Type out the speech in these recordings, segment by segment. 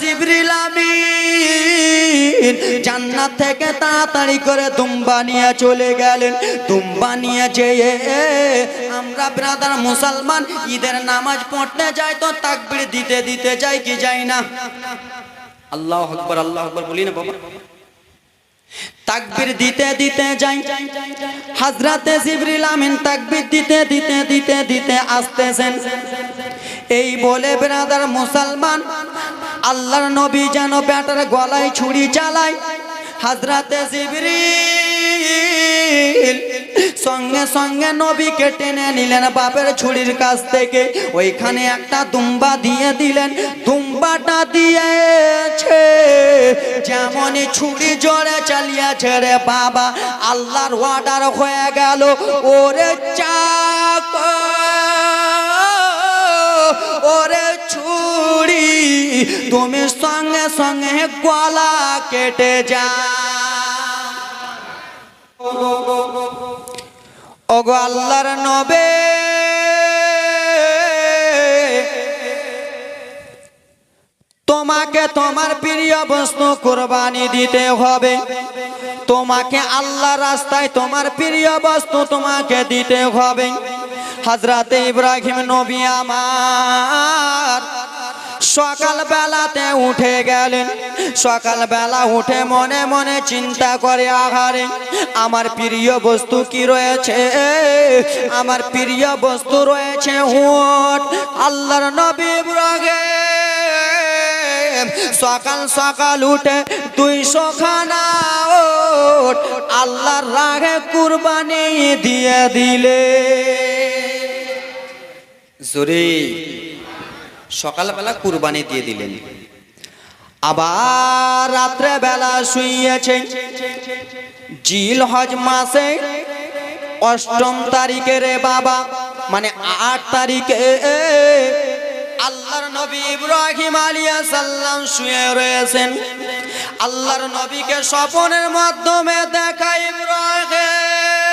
জিবরিল আমিন জান্নাত থেকে তাড়াতাড়ি করে দুম্বা নিয়ে চলে গেলেন। দুম্বা নিয়ে যেয়ে আমরা ব্রাদার মুসলমান, ঈদের নামাজ পড়তে যাই তো তাকবির দিতে দিতে যাই কি যাই না? আল্লাহ আকবর আল্লাহ আকবর বলি না বাবা। তাকবির দিতে দিতে যাই। হাজরাতে জিবরিল আমিন তাকবির দিতে দিতে দিতে দিতে আসতেছেন। এই বলে ব্রাদার মুসলমান, আল্লাহর নবী যেন ব্যাটার গলায় ছুরি চালায়। হাজরাতে জিবরিল সঙ্গে সঙ্গে নবীকে টেনে নিলেন বাপের ছুরির কাছ থেকে। ওইখানে একটা দুম্বা দিয়ে দিলেন। দুম্বাটা দিয়েছে। যেমনই ছুরি জোরে চালিয়েছে রে বাবা, আল্লাহর অর্ডার হয়ে গেল। ওরে চাক ওরে ছুরি, তুমি সঙ্গে সঙ্গে গলা কেটে যা। ওগো আল্লাহর নবে। তোমাকে তোমার প্রিয় বস্তু কোরবানি দিতে হবে। তোমাকে আল্লাহ রাস্তায় তোমার প্রিয় বস্তু তোমাকে দিতে হবে। হাজরাতে ইব্রাহিম নবী আমার সকাল বেলাতে উঠে গেলেন। সকাল বেলা উঠে মনে মনে চিন্তা করে, আহারে, আমার প্রিয় বস্তু কি রয়েছে? আমার প্রিয় বস্তু রয়েছে উট। আল্লাহর নবী ইব্রাহিম সকাল সকাল উঠে দুইশো খানা আল্লাহর রাগে কুরবানি দিয়ে দিলে। জোরে। সকালবেলা কুরবানি দিয়ে দিলেন। আবার রাত্রে বেলা শুইয়েছে জিল হজ মাসে অষ্টম তারিখে রে বাবা মানে আট তারিখে আল্লাহর নবী ইব্রাহিম আলিয়া সাল্লাম শুয়ে রয়েছেন। আল্লাহর নবীকে স্বপনের মাধ্যমে দেখা ইব্রাহিম।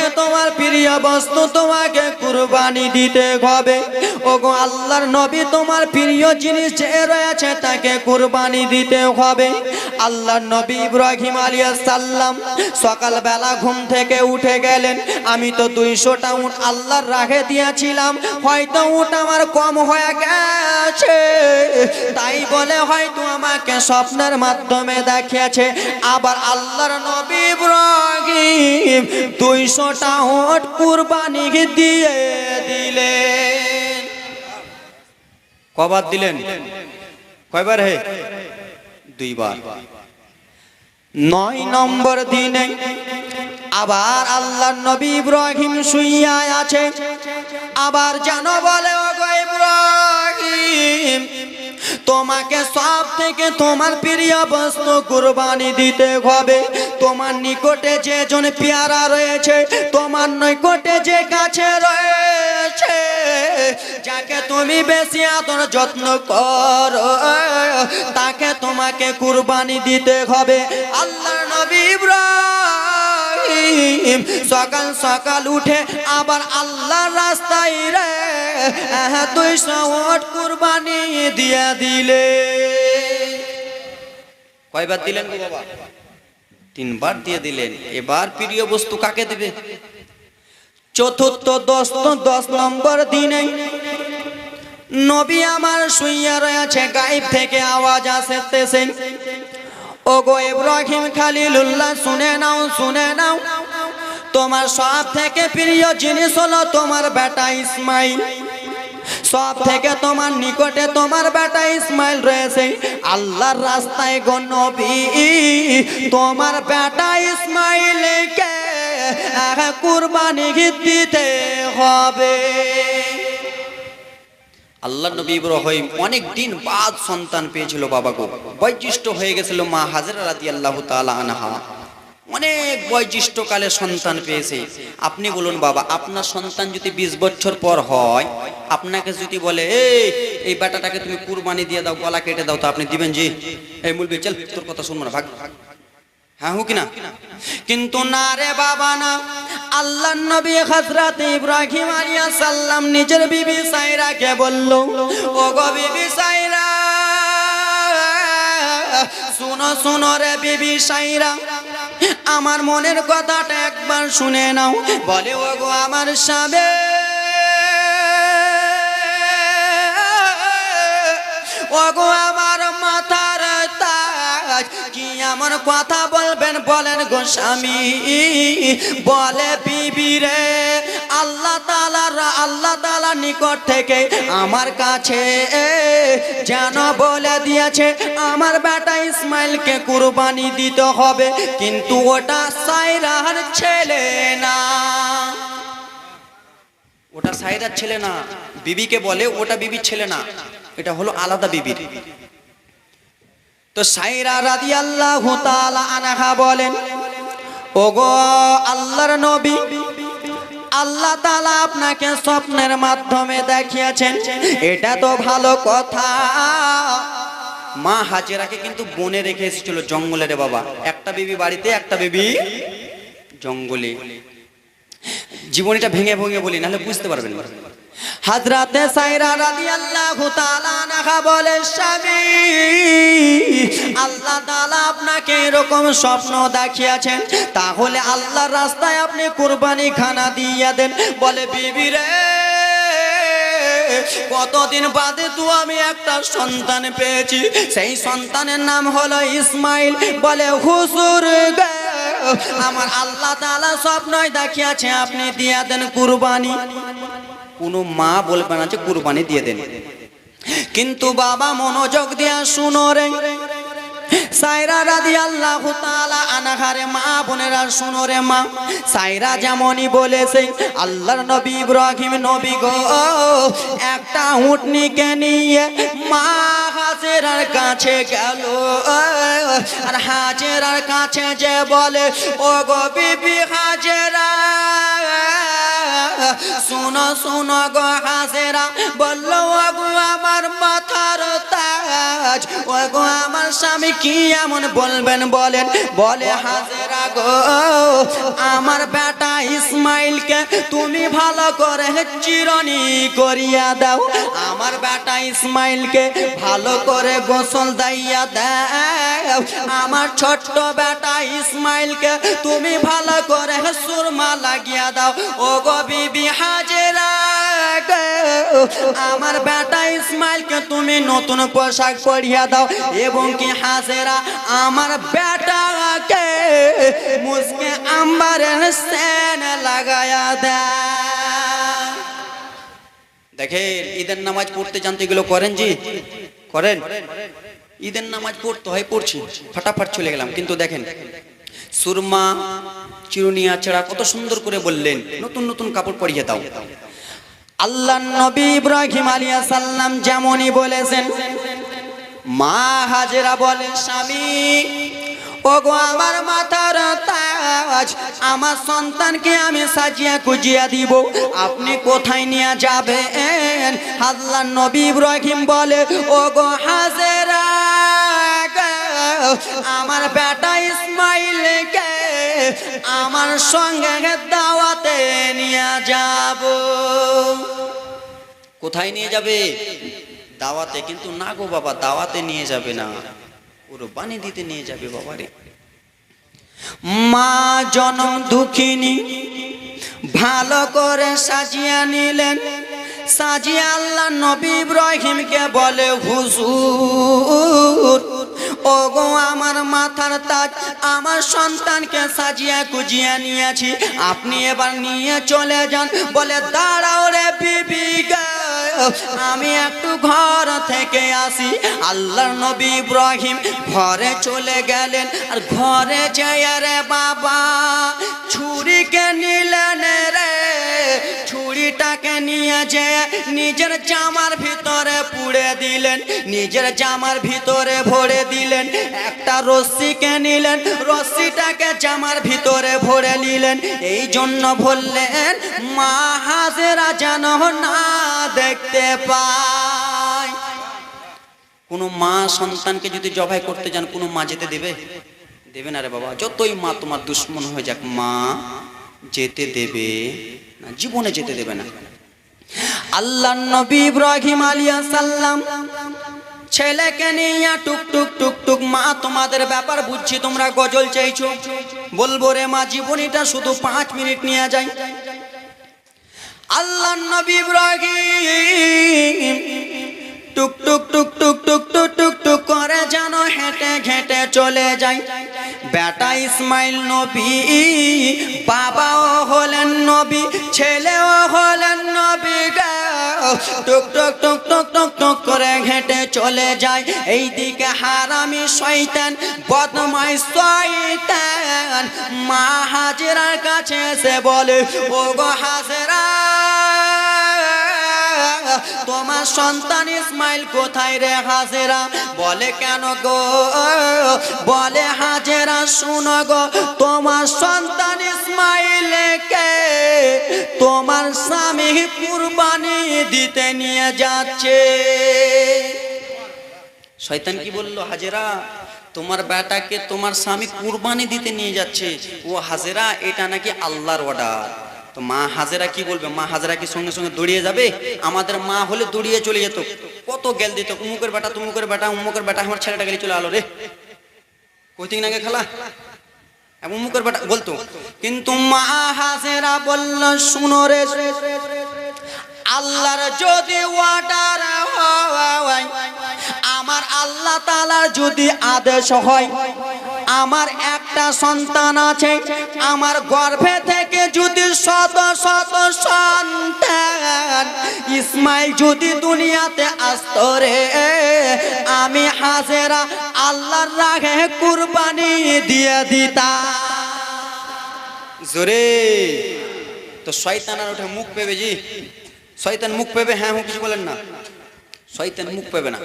থেকে তোমার প্রিয় বস্তু তোমাকে কুরবানি দিতে হবে। ওগো আল্লাহর নবী তোমার প্রিয় জিনিস যে রয়েছে তাকে কুরবানি দিতে হবে। আল্লাহর নবী ইব্রাহিম আলিয়া সাল্লাম সকালবেলা ঘুম থেকে উঠে গেলেন। আমি তো দুইশোটা উঠ আল্লাহর রাখে দিয়েছিলাম। হয়তো উঠ আমার কম হয়ে গেছে। তাই বলে হয়তো আমাকে স্বপ্নের মাধ্যমে দেখিয়েছে। আবার আল্লাহর নবী ইব্রাহিম ওট কুরবানি দিয়ে দিলেন। কবার দিলেন? কয়বার হে? দুইবার। নয় নম্বর দিনে আবার আল্লাহ নবী ইব্রাহিম শুইয়া আছে। আবার জানো বলে ইব্রাহিম তোমাকে সব থেকে তোমার প্রিয় বস্তু কুরবানি দিতে হবে। তোমার নিকটে যে জন পেয়ারা রয়েছে, তোমার নিকটে যে কাছে রয়েছে, যাকে তুমি বেশি আদর যত্ন করো, তাকে তোমাকে কুরবানি দিতে হবে। আল্লাহ নবী ইব্রাহিম সকাল সকাল উঠে আবার আল্লাহ রাস্তায় রে দুইশো ওট কুরবানি দিয়ে দিলে। কয়বার দিলেন বাবা? তিনবার দিয়ে দিলেন। এবার প্রিয় বস্তু কাকে দেবে? চতুর্থ দশ দশ নম্বর দিনে নবী আমার শুইয়া রয়েছে গাইব থেকে আওয়াজ আসতেছে। ও গো ইব্রাহিম খালিলুল্লাহ, শুনে নাও শুনে নাও। তোমার সব থেকে প্রিয় জিনিস হলো তোমার বেটা ইসমাইল। সব থেকে তোমার নিকটে তোমার বেটা ইসমাইল রয়েছে। আল্লাহর রাস্তায় গো নবী, তোমার বেটা ইসমাইলকে কুরবানি দিতে হবে। আল্লাহ নবী ইব্রাহিম অনেক দিন বাদ সন্তান পেয়েছিল বাবা গো বৈশিষ্ট্য হয়ে গেছিল মা হাজরা রাতি আল্লাহ আনহা। অনেক বয়োজ্যেষ্ঠ কালে সন্তান পেয়েছে। আপনি বলুন বাবা, আপনার সন্তান যদি বিশ বছর পর হয়, আপনাকে যদি বলে, এই এই বেটাটাকে তুমি কুরবানি দিয়ে দাও, গলা কেটে দাও, তো আপনি দিবেন জি? এই মুলবি চল, তোর কথা শুনব না, ভাগ। হ্যাঁ না? কিন্তু না রে বাবা না আল্লাহ নবী হযরত ইব্রাহিম আলাইহিস সাল্লাম নিজের বিবি সাইরাকে বলল ও গো বিবি সাইরা, শুনো শুনো রে বিবি সাইরা, আমার মনের কথাটা একবার শুনে নাও। বলে ও গো আমার স্বামী, ওগো আমার তাজ আমার কথা বলবেন, বলেন গোস্বামী বলে বিবি রে, আল্লাহ তালার আল্লাহ তালার নিকট থেকে আমার কাছে যেন বলে দিয়েছে, আমার বেটা ইসমাইলকে কুরবানি দিতে হবে, কিন্তু ওটা সাইরার ছেলে না। ওটা সাইরার ছেলে না, বিবিকে বলে ওটা বিবির ছেলে না, এটা হলো আলাদা বিবির তো সাইরা রাদি আল্লাহ আনাহা বলেন, ওগো আল্লাহর নবী, আল্লাহ তালা আপনাকে স্বপ্নের মাধ্যমে দেখিয়েছেন। এটা তো ভালো কথা। মা হাজেরাকে কিন্তু বনে রেখে এসেছিল জঙ্গলে রে বাবা। একটা বিবি বাড়িতে, একটা বিবি জঙ্গলে। জীবনীটা ভেঙে ভেঙে বলি, নাহলে বুঝতে পারবেন হাজরাতে সাইরা তাআলা আনহা বলে স্বামী আল্লাহ তাআলা আপনাকে এরকম স্বপ্ন দেখিয়েছেন। তাহলে আল্লাহর রাস্তায় আপনি কুরবানি খানা দিয়ে দেন। বলে, বিবি রে, কতদিন বাদে তো আমি একটা সন্তান পেয়েছি। সেই সন্তানের নাম হলো ইসমাইল। বলে হুসুর আমার আল্লাহ তাআলা স্বপ্নই দেখিয়েছে, আপনি দিয়ে দেন কুরবানি। কোনো মা বলবে না যে কুরবানি দিয়ে দেন। কিন্তু বাবা মনোযোগ দিয়া শুনো রে। সাইরা রাদি আল্লাহ আনাহারে মা বোনেরা শুনো রে মা। সাইরা যেমনই বলেছে, আল্লাহর নবী ইব্রাহিম নবী গো। একটা উটনিকে নিয়ে মা হাজেরার কাছে গেল। আর হাজেরার কাছে যে বলে ও গো বিবি হাজেরা, শুনো শুনো গো হাজেরা। বলল গো আমার মাথার তাজ ও গো, আমার স্বামী কি এমন বলবেন বলেন? বলে, হাজেরা গো, আমার বেটা ইসমাইলকে তুমি ভালো করে চিরনি করিয়া দাও। আমার বেটা ইসমাইলকে ভালো করে গোসল দাইয়া দাও। আমার ছোট্ট বেটা ইসমাইলকে তুমি ভালো করে সুরমা লাগিয়া দাও। ও গো বিবি হাজেরা আমার বেটা ইসমাইলকে তুমি নতুন পোশাক পরিয়া দাও এবং কি হাজেরা আমার বেটাকে মুসকে আম্বারের সেন লাগায়া দাও দেখেন, ঈদের নামাজ পড়তে জানতে এগুলো করেন জি? করেন? ঈদের নামাজ পড়তে হয়, পড়ছি। ফাটাফাট চলে গেলাম। কিন্তু দেখেন, সুরমা, চিরুনিয়া ছেড়া কত সুন্দর করে বললেন, নতুন নতুন কাপড় পরিয়ে দাও। আল্লাহ নবী ইব্রাহিম আলিয়া সাল্লাম যেমনই বলেছেন, মা হাজেরা বলে, স্বামী, ওগো আমার মাথার তাজ, আমার সন্তানকে আমি সাজিয়া কুজিয়া দিব, আপনি কোথায় নিয়ে যাবেন? আল্লাহ নবী ইব্রাহিম বলে, ওগো হাজেরা, আমার বেটা ইসমাইলকে আমার সঙ্গে দাওয়াতে কোথায় নিয়ে যাবে? দাওয়াতে। কিন্তু না গো বাবা, দাওয়াতে নিয়ে যাবে না। ওর বাণী দিতে নিয়ে যাবে বাবারে মা জনম দুঃখিনী, ভালো করে সাজিয়া নিলেন। সাজিয়া আল্লাহ নবী ইব্রাহিমকে বলে, হুজুর ও গো আমার মাথার তাজ, আমার সন্তানকে সাজিয়া কুজিয়া নিয়েছি। আপনি এবার নিয়ে চলে যান। বলে, দাঁড়াও রে বিবি আমি একটু ঘর থেকে আসি। আল্লাহর নবী ইব্রাহিম ঘরে চলে গেলেন। আর ঘরে যায় রে বাবা, ছুরিকে নিলেন রে, ছুরিটাকে নিয়ে যে নিজের জামার ভিতরে পুড়ে দিলেন, নিজের জামার ভিতরে ভরে দিলেন, একটা রশ্মিকে নিলেন, রশ্মিটাকে জামার ভিতরে ভরে নিলেন, এই জন্য বললেন, মা হাজেরা যেন না দেখতে পায়। কোনো মা সন্তানকে যদি জবাই করতে যান, কোনো মা যেতে দেবে? দেবে না রে বাবা, যতই মা তোমার দুশ্মন হয়ে যাক, মা যেতে দেবে না, জীবনে যেতে দেবে না। আল্লাহ নবী ইব্রাহিম আলিয়া সাল্লাম ছেলেকে নিয়ে টুক টুক টুক টুক, মা তোমাদের ব্যাপার বুঝছি, তোমরা গজল চাইছো। বলব রে মা, জীবনীটা শুধু পাঁচ মিনিট নিয়ে যাই। আল্লাহ নবী ইব্রাহিম টুক টুক টুক টুক টুক টুক টুক টুক করে যেন হেঁটে ঘেঁটে চলে যায় বেটা ইসমাইল নবী, বাবাও হলেন নবী, ছেলেও হলেন নবী গো। টুক টুক টুক টুক টুক টুক করে ঘেঁটে চলে যায়। এই দিকে হারামি শয়তান বদমাই শয়তান। মা হাজিরার কাছে এসে বলে ও গো হাজরা, তোমার সন্তান ইসমাইল কোথায় রে হাজেরা? বলে, কেন গো? বলে, হাজেরা, শুনো গো, তোমার সন্তান ইসমাইলকে তোমার স্বামী কুরবানি দিতে নিয়ে যাচ্ছে। শয়তান কি বলল, হাজেরা, তোমার বেটাকে তোমার স্বামী কুরবানি দিতে নিয়ে যাচ্ছে। ও হাজেরা, এটা নাকি আল্লাহর অর্ডার তো মা হাজেরা কি বলবে? মা হাজেরা কি সঙ্গে সঙ্গে দৌড়িয়ে যাবে? আমাদের মা হলে দৌড়িয়ে চলে যেত। কত গেল দিত, উমুকের বেটা, তুমুকের বেটা, উমুকের বেটা, আমার ছেলেটা গেলে চলে আলো রে। কইতিং নাগে খালা? এবং মুখের বলতো কিন্তু মা হাজেরা বলল শুনো রে আল্লাহর যদি ওয়াটার হয়, আমার আল্লাহ তালার যদি আদেশ হয়, আমার একটা সন্তান আছে, আমার গর্ভে থেকে যদি শত শত সন্তান ইসমাইল যদি দুনিয়াতে আসত রে, আমি হাজেরা আল্লাহর রাগে কুরবানি দিয়ে দিতাম। জোরে, তো শয়তান আর ওঠে মুখ পেবে জি। শয়তান মুখ পেবে? হ্যাঁ হুঁ কিছু বলেন না। শয়তান মুখ পেবে না।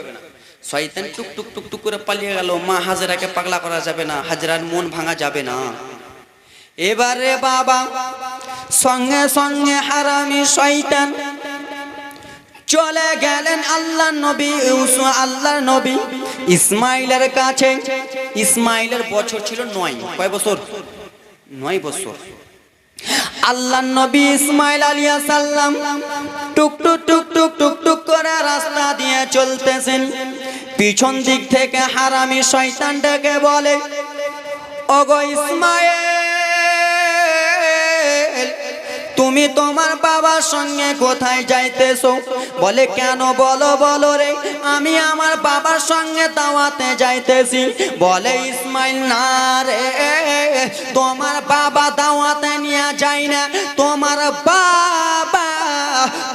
শয়তান টুক টুক টুক টুক করে পালিয়ে গেল। মা হাজরাকে পাগলা করা যাবে না। হাজরার মন ভাঙা যাবে না। এবারে বাবা, সঙ্গে সঙ্গে হারামি শয়তান চলে গেলেন আল্লাহ নবী আল্লাহ নবী ইসমাইলের কাছে। ইসমাইলের বছর ছিল নয়। কয় বছর? নয় বছর। আল্লাহ নবী ইসমাইল আলিয়া সাল্লাম টুক টুক টুক টুক টুক টুক করে রাস্তা দিয়ে চলতেছেন। পিছন দিক থেকে হারামি শয়তানটাকে বলে, ওগো ইসমাইল! তুমি তোমার বাবার সঙ্গে কোথায় যাইতেছো? বলে, কেন বলো বলো রে, আমি আমার বাবার সঙ্গে দাওয়াতে যাইতেছি। বলে, ইসমাইল, না রে, তোমার বাবা দাওয়াতে নিয়ে যায় না। তোমার বাবা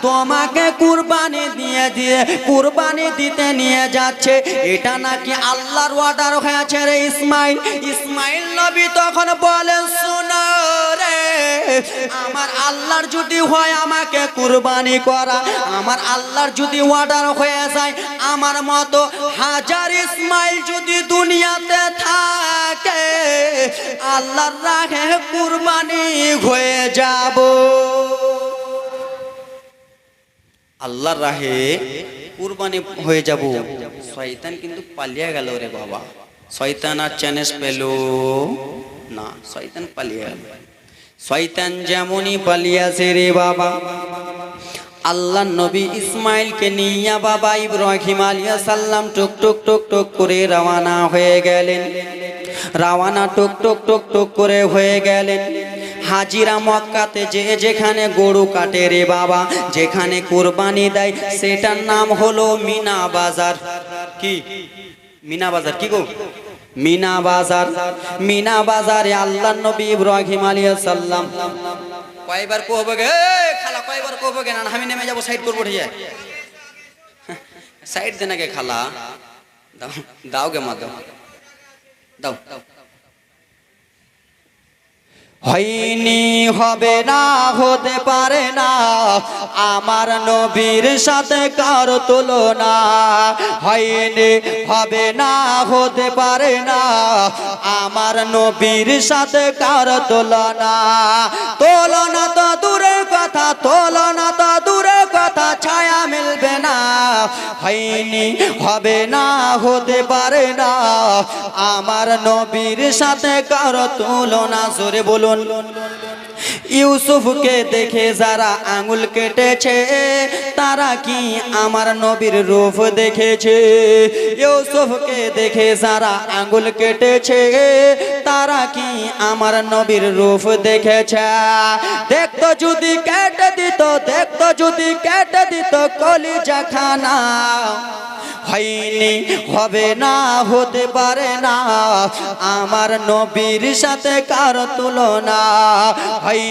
তোমাকে কুরবানি দিয়ে দিয়ে, কুরবানি দিতে নিয়ে যাচ্ছে। এটা নাকি আল্লাহর অর্ডার হয়েছে রে ইসমাইল? ইসমাইল নবী তখন বলে, শোনো আমার আল্লাহর যদি হয় আমাকে কুরবানি করা, আমার আল্লাহর যদি অর্ডার হয়ে যায়, আমার মতো হাজার ইসমাইল যদি দুনিয়াতে থাকে, আল্লাহর রাখে কুরবানি হয়ে যাব। আল্লাহর রাহে কুরবানি হয়ে যাব। শয়তান কিন্তু পালিয়ে গেল রে বাবা। শয়তান আর চ্যানেস পেল না। শয়তান পালিয়ে গেল। শয়তান যেমনই পালিয়াছে রে বাবা। আল্লাহ নবী ইসমাইলকে নিয়া বাবা ইব্রাহিম আলিয়া সাল্লাম টুক টুক টুক টুক করে রওয়ানা হয়ে গেলেন। রওয়ানা টুক টুক টুক টুক করে হয়ে গেলেন। হাজিরা মক্কাতে যে যেখানে গরু কাটে রে বাবা, যেখানে কোরবানি দেয়, সেটার নাম হলো মিনা বাজার। কি? মিনা বাজার, কি গো? মিনা বাজার। মিনা বাজারে আল্লাহ নবী ইব্রাহিম আলিয়া সাল্লাম কয়বার কহবে গে? "এই, খালা কয়বার কহবে গে? না আমি নেমে যাব সাইড করব ঠিক সাইড দেনা গে খালা। দাও দাও গে মা দাও দাও। হয়নি, হবে না, হতে পারে না। আমার নবীর সাথে কার তুলনা হয়নি, হবে না, হতে পারে না। আমার নবীর সাথে কার তুলনা। তুলনা তো দূরের কথা, তুলনা তো ছায়া মিলবে না। হয়নি, হবে না, হতে পারে না। আমার নবীর সাথে কারও তুলনা সরে বলুন। ইউসুফকে দেখে যারা আঙুল কেটেছে, তারা কি আমার নবীর রূপ দেখেছে? ইউসুফকে দেখে যারা আঙুল কেটেছে, তারা কি আমার নবীর রূপ দেখেছে? দেখতো যদি কেটে দিত, দেখতো যদি কেটে দিত কলিজা খানা হয়নি, হবে না, হতে পারে না। আমার নবীর সাথে কার তুলনা।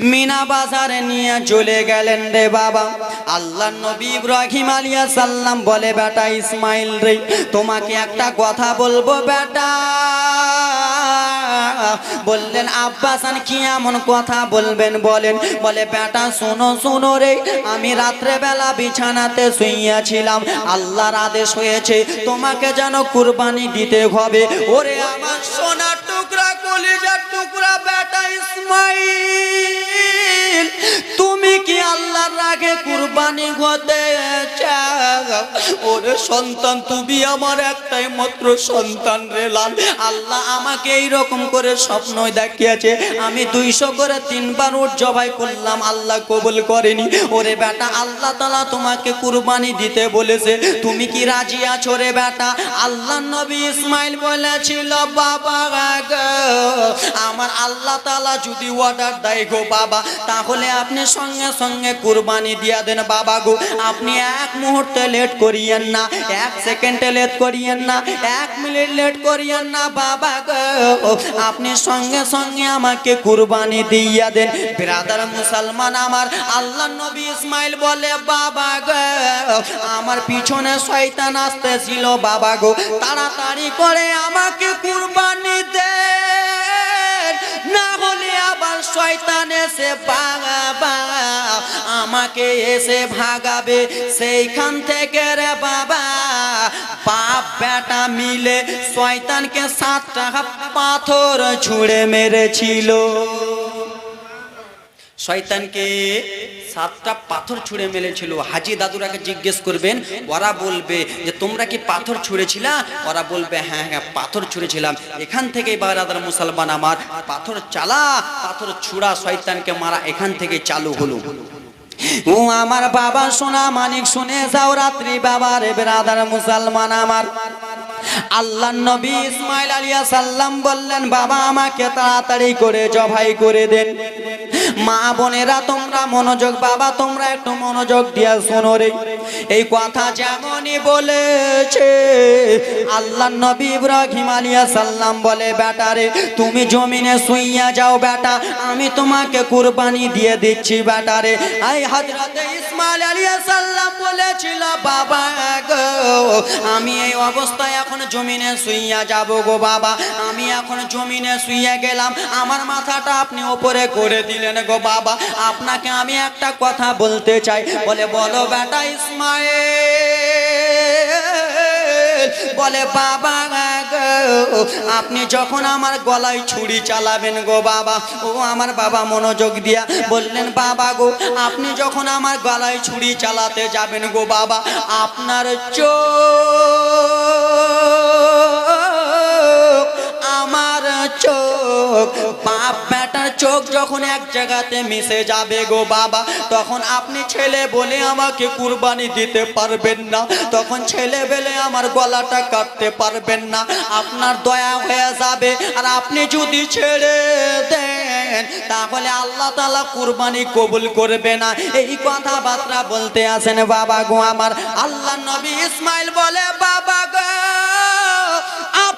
মিনা বাজারে নিয়ে চলে গেলেন রে বাবা। আল্লাহ নবী ইব্রাহিম আলিয়া সাল্লাম বলে, বেটা ইসমাইল রে, তোমাকে একটা কথা বলব, বেটা। বললেন, আব্বাসান, কি এমন কথা বলবেন, বলেন। বলে, বেটা, শোনো শোনো রে, আমি রাত্রে বেলা বিছানাতে শুইয়াছিলাম। আল্লাহর আদেশ হয়েছে, তোমাকে যেন কুরবানি দিতে হবে। ওরে আমার সোনার টুকরা কলিজার টুকরা বেটা ইসমাইল, তুমি কি আল্লাহর রাগে কুরবানি হতে ওরে সন্তান, তুমি আমার একটাই মাত্র সন্তান রে লাল। আল্লাহ আমাকে এই রকম করে স্বপ্ন দেখিয়েছে। আমি দুইশো করে তিনবার উঠ জবাই করলাম, আল্লাহ কবুল করেনি। ওরে বেটা, আল্লাহ তালা তোমাকে কুরবানি দিতে বলেছে। তুমি কি রাজি আছো রে বেটা? আল্লাহ নবী ইসমাইল বলেছিল, বাবা আমার আল্লাহ তালা যদি অর্ডার দেয় গো বাবা, তাহলে আপনি সঙ্গে সঙ্গে কুরবানি দিয়া দেন বাবা গো। আপনি এক মুহূর্তে লেট করিয়েন না, এক সেকেন্ডে লেট করিয়েন না, এক মিনিট লেট করিয়েন না বাবা গো। আপনি সঙ্গে সঙ্গে আমাকে কুরবানি দিয়া দেন। ব্রাদার মুসলমান আমার, আল্লাহ নবী ইসমাইল বলে, বাবা গো, আমার পিছনে শয়তান আসতেছিল বাবা গো। তাড়াতাড়ি করে আমাকে কুরবানি দে। না হলে আবার শয়তান এসে ভাগাবা আমাকে এসে ভাগাবে। সেইখান থেকে রে বাবা, বাপ বেটা মিলে শয়তানকে সাত টাকা পাথর ছুঁড়ে মেরেছিল। শয়তানকে সাতটা পাথর ছুঁড়ে মেলেছিল হাজি দাদুরাকে জিজ্ঞেস করবেন, ওরা বলবে যে, তোমরা কি পাথর ছুঁড়েছিলা? ওরা বলবে হ্যাঁ হ্যাঁ পাথর ছুঁড়েছিলাম। এখান থেকেই বারাদার মুসলমান আমার, পাথর চালা, পাথর ছুঁড়া শয়তানকে মারা এখান থেকে চালু হলো। ও আমার বাবা, সোনা মানিক, শুনে যাও রাত্রি বাবার বেরাদার মুসলমান আমার। আল্লাহ নবী ইসমাইল আলিয়া সাল্লাম বললেন, বাবা, আমাকে তাড়াতাড়ি করে জবাই করে দেন। মা বোনেরা, তোমরা মনোযোগ, বাবা, তোমরা একটু মনোযোগ দিয়া শোনো রে। এই কথা যেমনই বলেছে আল্লাহ নবী ইব্রাহিম আলিয়া সাল্লাম বলে বেটারে তুমি জমিনে শুইয়া যাও, বেটা, আমি তোমাকে কুরবানি দিয়ে দিচ্ছি বেটারে আই হযরতে ইসমাইল আলিয়া সাল্লাম বলেছিল, বাবা আমি এই অবস্থায় এখন জমিনে শুইয়া যাব গো বাবা, আমি এখন জমিনে শুইয়া গেলাম, আমার মাথাটা আপনি ওপরে করে দিলেন গো বাবা, আপনাকে আমি একটা কথা বলতে চাই। বলে, বলো বেটা ইসমাইল। বলে, বাবা আপনি যখন আমার গলায় ছুরি চালাবেন গো বাবা, ও আমার বাবা মনোযোগ দিয়া বললেন, বাবা গো, আপনি যখন আমার গলায় ছুরি চালাতে যাবেন গো বাবা, আপনার চোখ, আমার চোখ বাপ বেটার চোখ যখন এক জায়গাতে মিশে যাবে গো বাবা, তখন আপনি ছেলে বলে আমাকে কুরবানি দিতে পারবেন না। তখন ছেলে বেলে আমার গলাটা কাটতে পারবেন না। আপনার দয়া হয়ে যাবে। আর আপনি যদি ছেড়ে দেন, তাহলে আল্লাহ তালা কুরবানি কবুল করবে না। এই কথাবার্তা বলতে আসেন বাবা গো আমার। আল্লাহ নবী ইসমাইল বলে, বাবা গো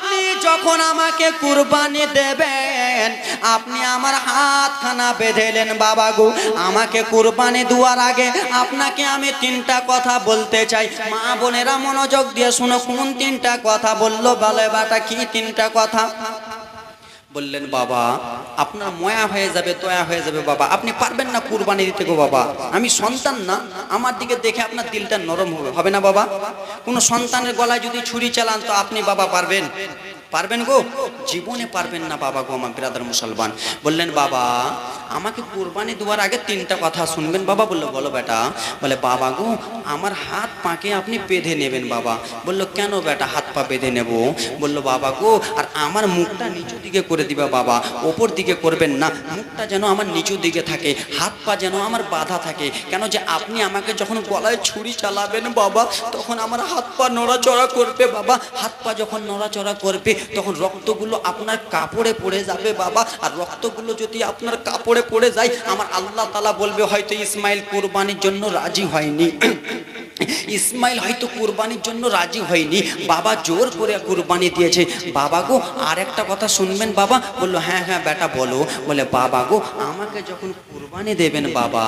আপনি যখন আমাকে কুরবানি দেবেন, আপনি আমার হাতখানা বেঁধেলেন, বাবা গো। আমাকে কুরবানি দেওয়ার আগে আপনাকে আমি তিনটা কথা বলতে চাই। মা বোনেরা মনোযোগ দিয়ে শুনো, কোন তিনটা কথা বলল? বলে, বাটা, কি তিনটা কথা? বললেন, বাবা, আপনার ময়া হয়ে যাবে তয়া হয়ে যাবে, বাবা। আপনি পারবেন না কুরবানি দিতে গো, বাবা। আমি সন্তান না, আমার দিকে দেখে আপনার দিলটা নরম হবে হবে না, বাবা? কোনো সন্তানের গলায় যদি ছুরি চালান, তো আপনি, বাবা, পারবেন। পারবেন গো? জীবনে পারবেন না বাবা গো আমার ব্রাদার মুসলমান। বললেন, বাবা, আমাকে কোরবানি দেওয়ার আগে তিনটা কথা শুনবেন? বাবা বলল, বলো বেটা। বলে, বাবা গো, আমার হাত পাকে আপনি বেঁধে নেবেন বাবা। বলল, কেন বেটা? হাত পা বেঁধে নেব। বলল, বাবা গো, আর আমার মুখটা নিচু দিকে করে দিবা বাবা। ওপর দিকে করবেন না। মুখটা যেন আমার নিচু দিকে থাকে। হাত পা যেন আমার বাধা থাকে। কেন যে আপনি আমাকে যখন গলায় ছুরি চালাবেন বাবা, তখন আমার হাত পা নড়াচড়া করবে বাবা। হাত পা যখন নড়াচড়া করবে তখন রক্তগুলো আপনার কাপড়ে পড়ে যাবে, বাবা। আর রক্তগুলো যদি আপনার কাপড়ে পড়ে যায়, আমার আল্লাহ তালা বলবে, হয়তো ইসমাইল কোরবানির জন্য রাজি হয়নি। ইসমাইল হয়তো কুরবানির জন্য রাজি হয়নি। বাবা জোর করে কুরবানি দিয়েছে। বাবা গো, আর একটা কথা শুনবেন, বাবা? বলল হ্যাঁ হ্যাঁ বেটা, বলো। বলে, বাবা গো, আমাকে যখন কুরবানি দেবেন, বাবা,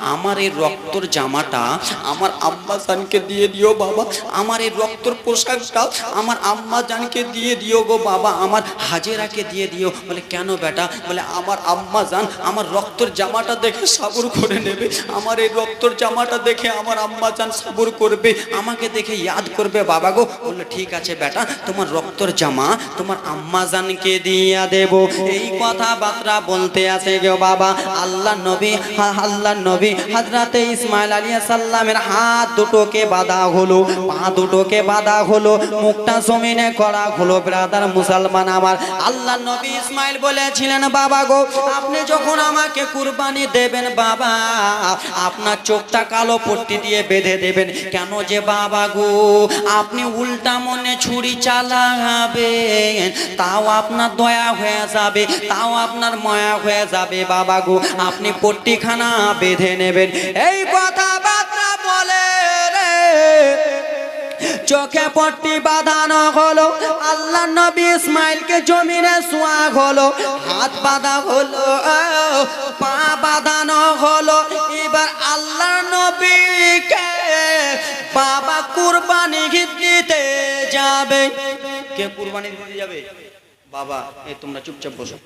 আমার এই রক্তর জামাটা আমার আব্বা জানকে দিয়ে দিও, বাবা। আমার এই রক্তর পোশাকটা আমার আম্মা জানকে দিয়ে দিও গো বাবা, আমার হাজেরাকে দিয়ে দিও। বলে, কেন বেটা? বলে, আমার আম্মা জান আমার রক্তর জামাটা দেখে সাবুর করে নেবে। আমার এই রক্তর জামাটা দেখে আমার আম্মা জান সাবুর করবে। আমাকে দেখে ইয়াদ করবে বাবা গো। বলল, ঠিক আছে বেটা, তোমার রক্তর জামা তোমার আম্মা জানকে দিয়া দেব। এই কথা বার্তা বলতে আছে গো বাবা। আল্লাহ নবী আল্লাহ নবী হাজরাতে ইসমাইল আলিয়া সাল্লামের হাত দুটোকে বাঁধা হলো, পা দুটোকে বাঁধা হলো, মুখটা জমিনে করা হলো ব্রাদার মুসলমান আমার। আল্লাহ নবী ইসমাইল বলেছিলেন, বাবা গো, আপনি যখন আমাকে কুরবানি দেবেন, বাবা, আপনার চোখটা কালো পট্টি দিয়ে বেঁধে দেবেন। কেন যে, বাবা গো, আপনি উল্টা মনে ছুরি চালাবেন, তাও আপনার দয়া হয়ে যাবে, তাও আপনার মায়া হয়ে যাবে, বাবা গো। আপনি পট্টিখানা বেঁধে নেবেন। এই কথাবার্তা চোখে পট্টি বাঁধানো হলো। আল্লাহ নবী ইসমাইলকে জমিনে শোয়া হলো। হাত বাঁধা হলো পা বাঁধানো হলো। এবার আল্লাহ নবীকে বাবা কুরবানি দিতে যাবে। কে কুরবানি দিতে যাবে? বাবা এই তোমরা চুপচাপ বসো।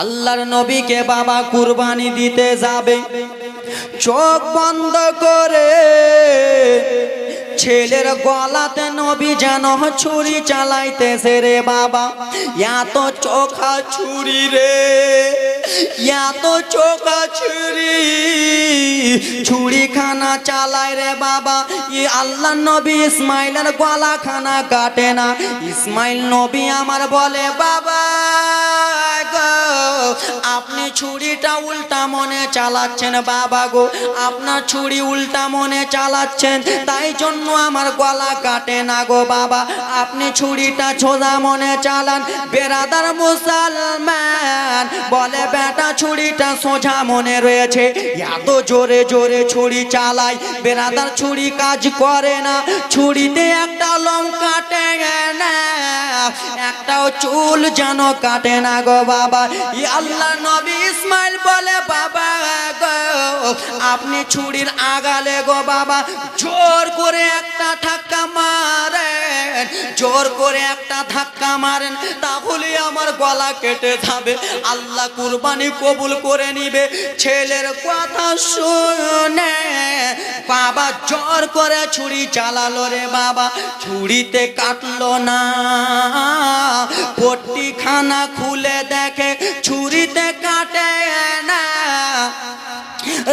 আল্লাহর নবীকে বাবা কুরবানি দিতে যাবে। চোখ বন্ধ করে ছেলের গলাতে নবী যেন ছুরি চালাইতেছে রে বাবা এত চোখা ছুরি রে এত চোখা ছুরি ছুরি খানা চালায় রে বাবা, ই আল্লাহ নবী ইসমাইলের গলা খানা কাটে না, ইসমাইল নবী আমার বলে, বাবা আপনি ছুরিটা উল্টা মনে চালাচ্ছেন বাবা গো, আপনার ছুরি উল্টা মনে চালাচ্ছেন, তাই জন্য আমার গলা কাটে না গো বাবা। আপনি ছুরিটা ছোজা মনে চালান। বেরাদার মুসলমান বলে, বেটা, ছুরিটা সোজা মনে রয়েছে। এত জোরে জোরে ছুরি চালাই। বেরাদার ছুরি কাজ করে না। ছুরিতে একটা লং কাটে না। একটাও চুল যেন কাটে না গো বাবা। আল্লাহ নবী ইসমাইল বলে, বাবা গো, আপনি ছুরির আগালে গো বাবা। জোর করে একটা ধাক্কা মারেন, জোর করে একটা ধাক্কা মারেন, তাহলে আমার গলা কেটে যাবে। আল্লাহ কুরবানি কবুল করে নিবে। ছেলের কথা শুনে বাবা জোর করে ছুরি চালালো রে বাবা। ছুরিতে কাটলো না। পট্টি খানা খুলে দেখে ছুরিতে কাটে না।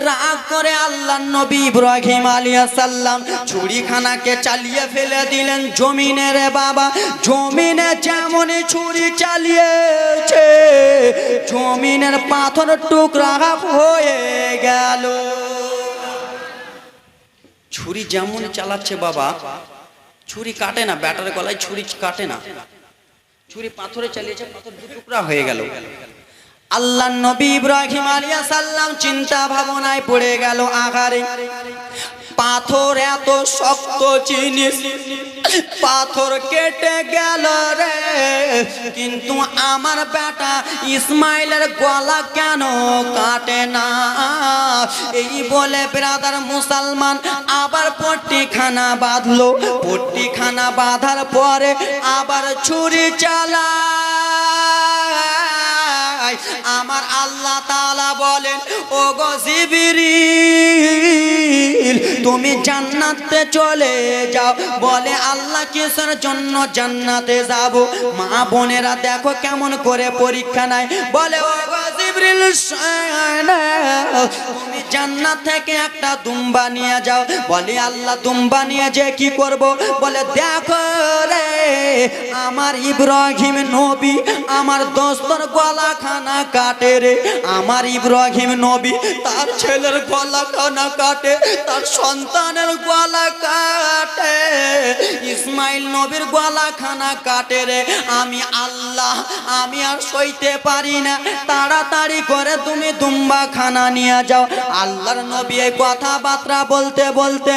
রাগ করে আল্লাহ নবী ইব্রাহিম আলিয়া সাল্লাম ছুরিখানাকে চালিয়ে ফেলে দিলেন জমিনে রে বাবা। জমিনে যেমন ছুরি চালিয়েছে, জমিনের পাথর টুকরা হয়ে গেল। ছুরি যেমন চালাচ্ছে বাবা, ছুরি কাটে না, ব্যাটার গলায় ছুরি কাটে না। ছুরি পাথরে চালিয়েছে, পাথর টুকরা হয়ে গেল। আল্লাহ নবী ইব্রাহিম আলিয়া সাল্লাম চিন্তা ভাবনায় পড়ে গেল আঘারে পাথর এত শক্ত জিনিস, পাথর কেটে গেল রে। কিন্তু আমার বেটা ইসমাইলের গলা কেন কাটে না? এই বলে ব্রাদার মুসলমান, আবার পট্টিখানা বাঁধলো। পট্টিখানা বাঁধার পরে আবার ছুরি চালা আমার আল্লাহ তালা বলেন ও গো জিবিরি তুমি জান্নাতে চলে যাও। বলে, আল্লাহ কিসের জন্য জান্নাতে যাব? মা বোনেরা দেখো কেমন করে পরীক্ষা নাই বলে ও গো জিবরিল তুমি জান্নাত থেকে একটা দুম্বা নিয়ে যাও। বলে, আল্লাহ, দুম্বা নিয়ে যে কি করব? বলে, দেখো রে, আমার ইব্রাহিম নবী আমার দোস্তর গলা খানা কাটে রে। আমার ইব্রাহিম নবী তার ছেলের গলা খানা কাটে, তার সন্তানের গলা কাটে। ইসমাইল নবীর গলা খানা কাটে রে। আমি আল্লাহ, আমি আর সইতে পারি না। তাড়াতাড়ি করে তুমি দুম্বা খানা নিয়ে যাও। আল্লাহর নবী কথাবার্তা বলতে বলতে